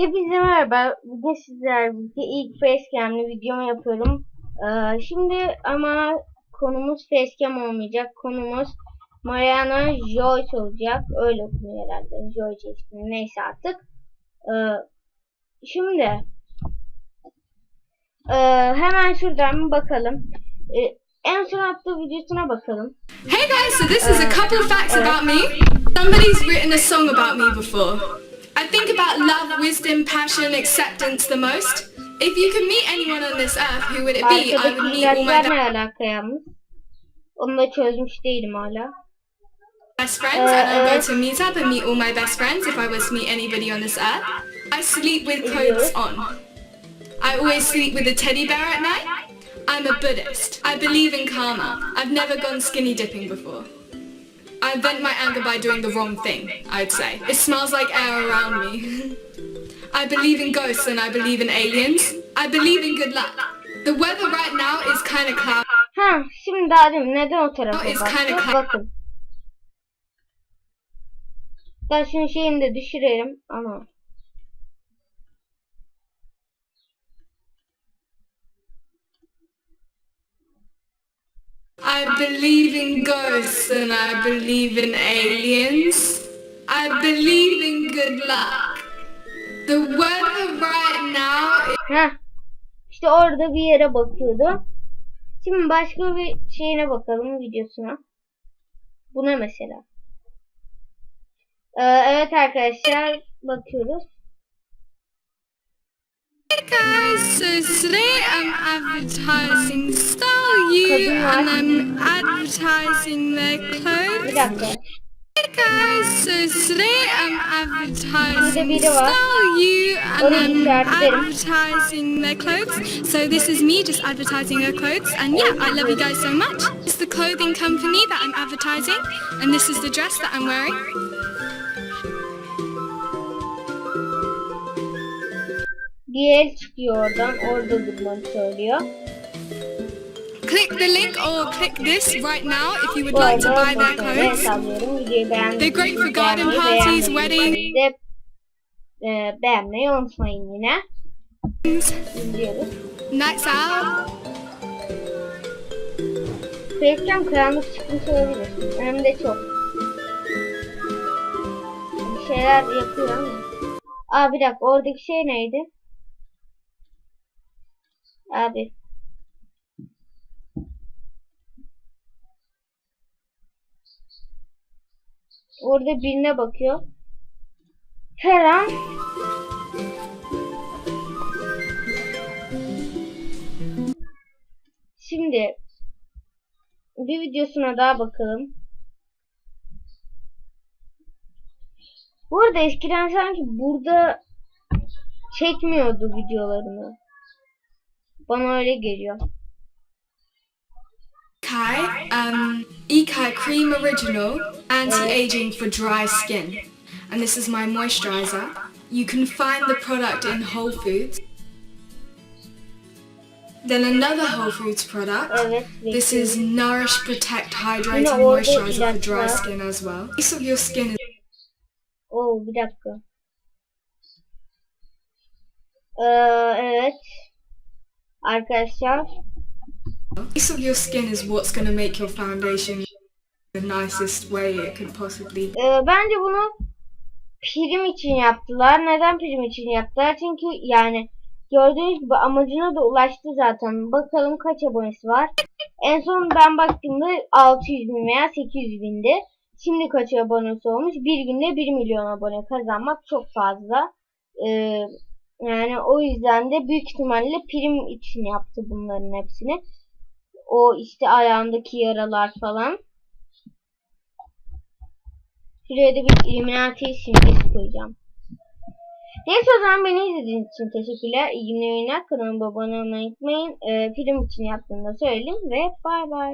Hepinize merhaba. Bugün sizler birlikte ilk facecam'li videomu yapıyorum. Ee, şimdi ama konumuz facecam olmayacak. Konumuz Mariana Joyce olacak. Öyle okunuyor herhalde. Joyce ismi. Neyse artık. Ee, şimdi ee, hemen şuradan bakalım. Ee, en son attığı videosuna bakalım. Hey guys, so this is a couple of facts about me. Somebody's written a song about me before. I think about love, wisdom, passion, acceptance the most. If you could meet anyone on this earth, who would it be? I would meet all my alaka yalnız? Onu da çözmüş değilim hala. best friends, and I'll go to meet up and meet all my best friends if I was to meet anybody on this earth. I sleep with clothes on. I always sleep with a teddy bear at night. I'm a Buddhist. I believe in karma. I've never gone skinny dipping before. I vent my anger by doing the wrong thing, I'd say. It smells like air around me. I believe in ghosts and I believe in aliens. I believe in good luck. The weather right now is kind of cloudy. Ha, şimdi daha demin neden o tarafa it's baktı? kinda ki- Bakın. Ben şunun şeyini de düşürelim ama. I believe in ghosts and I believe in aliens. I believe in good luck. The weather right now is Ha. İşte orada bir yere bakıyordu. Şimdi başka bir şeyine bakalım videosuna. Buna mesela. Ee, evet arkadaşlar bakıyoruz. Guys, so today I'm advertising Style You and I'm advertising their clothes. Hey guys, so today I'm advertising. Style You and I'm advertising their clothes. So this is me just advertising their clothes and yeah, I love you guys so much. It's the clothing company that I'm advertising and this is the dress that I'm wearing. Bir el çıkıyor oradan. Orada durmanı söylüyor. Click the link or click this right now if you would like to buy their clothes. They're great for garden parties, de, e, beğenmeyi unutmayın yine. İzliyoruz. Nights out. Facecam karanlık çıkmış olabilir. Hem de çok. Bir şeyler yapıyor ama. Aa bir dakika oradaki şey neydi? Abi. Orada birine bakıyor. Her an Şimdi bir videosuna daha bakalım. Bu arada eskiden sanki burada çekmiyordu videolarını. Bana öyle geliyor. Kai, um, Ekai Cream Original Anti-Aging for Dry Skin. And this is my moisturizer. You can find the product in Whole Foods. Then another Whole Foods product. Evet. This is Nourish Protect Hydrating Moisturizer for dry skin as well. Piece of your skin is Oo bir dakika. Ee, evet. Arkadaşlar. piece of your skin is what's gonna make your foundation the nicest way it could possibly Ee, bence bunu prim için yaptılar. Neden prim için yaptılar? Çünkü yani gördüğünüz gibi amacına da ulaştı zaten. Bakalım kaç abonesi var. En son ben baktığımda 600 bin veya 800 bindi. Şimdi kaç abonesi olmuş? Bir günde 1 milyon abone kazanmak çok fazla. Ee, yani o yüzden de büyük ihtimalle prim için yaptı bunların hepsini. O işte ayağındaki yaralar falan. Şuraya da bir Illuminati simgesi koyacağım. Neyse o zaman beni izlediğiniz için teşekkürler. İyi günler. Kanalıma abone olmayı unutmayın. Ee, film için yaptığımda söyledim ve bay bay.